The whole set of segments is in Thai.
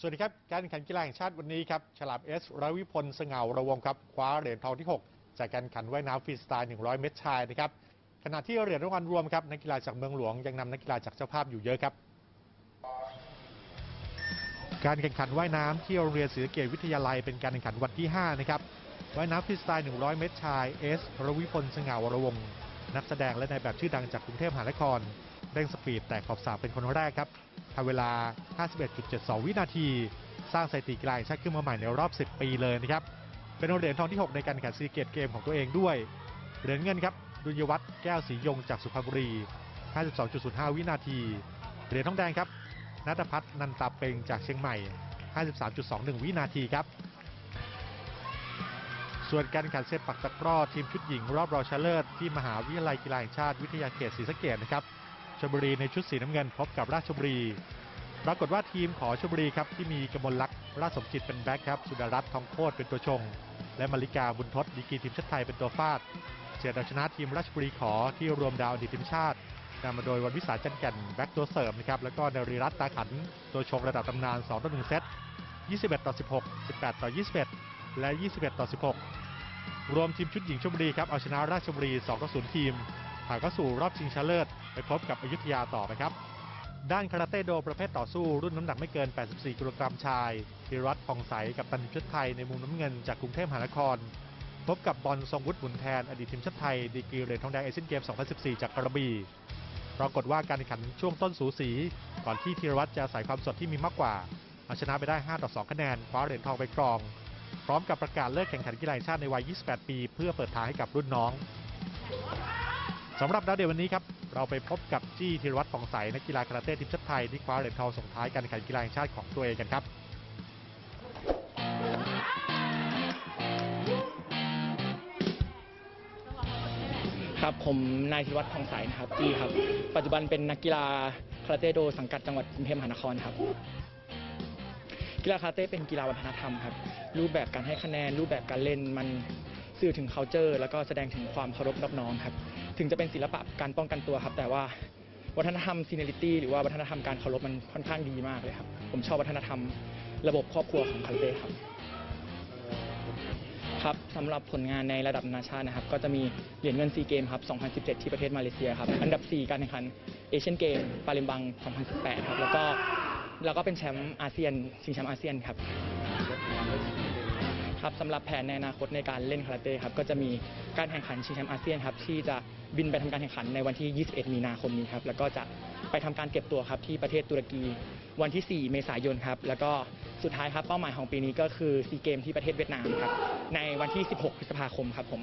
สวัสดีครับ การแข่งขันกีฬาแห่งชาติวันนี้ครับ ฉลามเอสรวิพลสง่าระวงครับ คว้าเหรียญทองที่ 6 จากการแข่งขันว่ายน้ำฟรีสไตล์ 100 เมตรชายนะครับ ขณะที่เหรียญรางวัลรวมครับ นักกีฬาจากเมืองหลวงยังนำนักกีฬาจากเจ้าภาพอยู่เยอะครับ การแข่งขันว่ายน้ำที่โรงเรียนศรีสะเกษวิทยาลัยเป็นการแข่งขันวันที่ 5 นะครับ ว่ายน้ำฟรีสไตล์ 100 เมตรชาย เอสรวิพลสง่าวรวงนักแสดงและนายแบบชื่อดังจากกรุงเทพมหานคร ร่งสปีดแต่ขอบสระเป็นคนแรกครับทำเวลา 51.72 วินาที สร้างสถิติกีฬาชาติขึ้นมาใหม่ในรอบ 10 ปีเลยนะครับ เป็นเหรียญทองที่ 6 ในการแข่งซีเกตเกมของตัวเองด้วย เหรียญเงินครับ ดุลยวัฒน์แก้วศรียงจากสุพรรณบุรี 52.05 วินาที เหรียญทองแดงครับนัทพัฒน์นันตาเปงจากเชียงใหม่ 53.21 วินาทีครับ ส่วนการแข่งขันเซปักตะกร้อทีมชุดหญิงรอบรองชนะเลิศที่มหาวิทยาลัยกีฬาแห่งชาติวิทยาเขตศรีสะเกษนะครับ ชลบุรีในชุดสีน้ำเงินพบกับราชบุรี ปรากฏว่าทีมของชลบุรีครับที่มีกมลลักษณ์ราชสมจิตเป็นแบ็คครับสุดารัตน์ทองโคตรเป็นตัวชง และมาริกาบุญทศดีกีทีมชาติไทยเป็นตัวฟาดเฉียดเอาชนะทีมราชบุรีขอที่รวมดาวอดีตทีมชาตินำมาโดยวันวิสาจันแก่นแบ็คตัวเสริมนะครับแล้วก็นรีรัตน์ตาขัน ตัวชงระดับตำนาน2ต่อ1เซต21ต่อ16 18ต่อ21 และ 21ต่อ16 รวมทีมชุดหญิงชลบุรีครับเอาชนะราชบุรี2ต่อ0ทีม ผ่านเข้าสู่รอบชิงชนะเลิศไปพบกับอยุธยาต่อไปครับ ด้านคาราเต้โดประเภทต่อสู้รุ่นน้ำหนักไม่เกิน 84 กิโลกรัมชายธีรัตรพองใสกับตันทีมชาติไทยในมุมน้ำเงินจากกรุงเทพมหานคร พบกับบอลทรงวุฒิบุญแทนอดีตทีมชาติไทยดีกรีเหรียญทองแดงเอเชียนเกม 2014 จากกระบี่ปรากฏว่าการแข่งขันช่วงต้นสูสี ก่อนที่ธีรวัตรจะอาศัยความสดที่มีมากกว่าเอาชนะไปได้ 5 ต่อ 2 คะแนน คว้าเหรียญทองไปครอง พร้อมกับประกาศเลิกแข่งขันกีฬาชาติในวัย 28 ปี เพื่อเปิดทางให้กับรุ่นน้อง สำหรับดาวเด่นวันนี้ครับ เราไปพบกับจี้ธีรวัตรผ่องใสนักกีฬาคาราเต้ทีมชาติไทยที่คว้าเหรียญทองส่งท้ายการแข่งขันกีฬาแห่งชาติของตัวเองกันครับ ครับผมนายธิวัฒน์ทองใสนะครับจี้ครับ ปัจจุบันเป็นนักกีฬาคาราเต้โดสังกัดจังหวัดกรุงเทพมหานครครับ กีฬาคาราเต้เป็นกีฬาวัฒนธรรมครับ รูปแบบการให้คะแนนรูปแบบการเล่นมัน สื่อถึง culture แล้วก็แสดงถึงความเคารพนอบน้อมครับ ถึงจะเป็นศิลปะการป้องกันตัวครับ แต่ว่าวัฒนธรรม seniority หรือว่าวัฒนธรรมการเคารพมันค่อนข้างดีมากเลยครับ ผมชอบวัฒนธรรมระบบครอบครัวของคาราเต้ครับ ครับสำหรับผลงานในระดับนานาชาตินะครับ ก็จะมีเหรียญเงินซีเกมครับ 2017 ที่ประเทศมาเลเซียครับ อันดับ 4 การแข่งขันเอเชียนเกมปาเลมบัง 2018 ครับ แล้วก็แล้วก็เป็นแชมป์อาเซียนชิงแชมป์อาเซียนครับ ครับสำหรับแผนในอนาคตในการเล่นคาราเต้ครับก็จะมีการแข่งขันชิงแชมป์อาเซียนครับที่จะบินไปทำการแข่งขันในวันที่ 21 มีนาคมนี้ครับแล้วก็จะไปทำการเก็บตัวครับที่ประเทศตุรกีวันที่ 4 เมษายนครับแล้วก็สุดท้ายครับเป้าหมายของปีนี้ก็คือซีเกมที่ประเทศเวียดนามครับในวันที่ 16 พฤษภาคมครับผม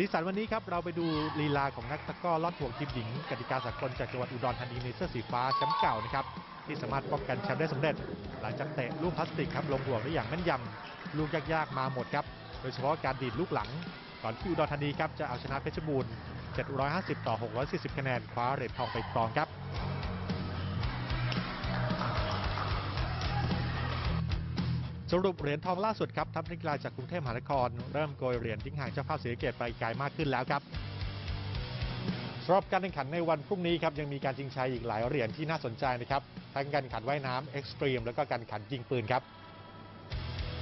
สีสันวันนี้ครับเราไปดูลีลาของนักตะก้อลอดห่วงทีมหญิงกติกาสากลจากจังหวัดอุดรธานีในเสื้อสีฟ้าแชมป์เก่านะครับที่สามารถป้องกันแชมป์ได้สำเร็จ หลังจากเตะลูกพลาสติกครับลงห่วงได้อย่างแม่นยำลูกยากๆมาหมดครับโดยเฉพาะการดีดลูกหลัง ก่อนที่อุดรธานีครับจะเอาชนะเพชรบูรณ์750 ต่อ 640 คะแนนคว้าเหรียญทองไปครองครับ สรุปเหรียญทองล่าสุดครับทัพนักกีฬาจากกรุงเทพมหานคร เริ่มโกยเหรียญทิ้งห่างเจ้าภาพศรีสะเกตไปไกลมากขึ้นแล้วครับสำหรับการแข่งขันในวันพรุ่งนี้ครับยังมีการชิงชัยอีกหลายเหรียญที่น่าสนใจนะครับทั้งการแข่งขันว่ายน้ำเอ็กซ์ตรีมแล้วก็การแข่งขันยิงปืนครับ